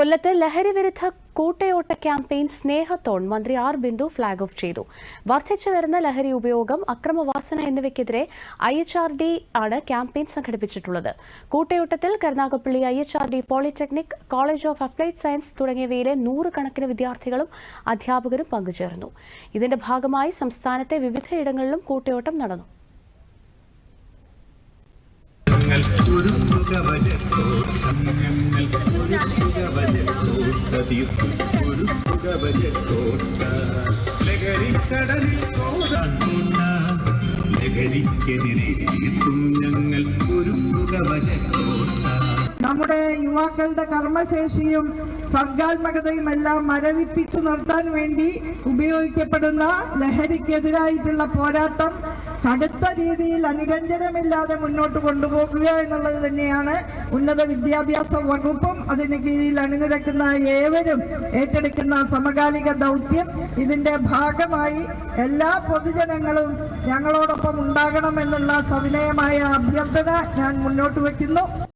കൊല്ലത്ത് ലഹരി വിരുദ്ധ കൂട്ടയോട്ട ക്യാമ്പയിൻ സ്നേഹത്തോൺ മന്ത്രി ആർ ബിന്ദു ഫ്ളാഗ് ഓഫ് ചെയ്തു. വർദ്ധിച്ചു വരുന്ന ലഹരി ഉപയോഗം അക്രമവാസന എന്നിവയ്ക്കെതിരെ ഐ എച്ച് ആർ ഡി ആണ് ക്യാമ്പയിൻ സംഘടിപ്പിച്ചിട്ടുള്ളത്. കൂട്ടയോട്ടത്തിൽ Karunagappally I H R D polytechnic college of applied science തുടങ്ങിയവയിലെ നൂറുകണക്കിന് വിദ്യാർത്ഥികളും അധ്യാപകരും പങ്കുചേർന്നു. ഇതിന്റെ ഭാഗമായി സംസ്ഥാനത്തെ വിവിധയിടങ്ങളിലും കൂട്ടയോട്ടം നടന്നു. ഞങ്ങൾ നമ്മുടെ യുവാക്കളുടെ കർമ്മശേഷിയും സർഗാത്മകതയും എല്ലാം മരവിപ്പിച്ചു നിർത്താൻ വേണ്ടി ഉപയോഗിക്കപ്പെടുന്ന ലഹരിക്കെതിരായിട്ടുള്ള പോരാട്ടം കടുത്ത രീതിയിൽ അനുരഞ്ജനമില്ലാതെ മുന്നോട്ട് കൊണ്ടുപോകുക എന്നുള്ളത് തന്നെയാണ് ഉന്നത വിദ്യാഭ്യാസ വകുപ്പും അതിന് കീഴിൽ അണിനിരക്കുന്ന ഏവരും ഏറ്റെടുക്കുന്ന സമകാലിക ദൗത്യം. ഇതിന്റെ ഭാഗമായി എല്ലാ പൊതുജനങ്ങളും ഞങ്ങളോടൊപ്പം ഉണ്ടാകണം എന്നുള്ള സവിനയമായ അഭ്യർത്ഥന ഞാൻ മുന്നോട്ട് വയ്ക്കുന്നു.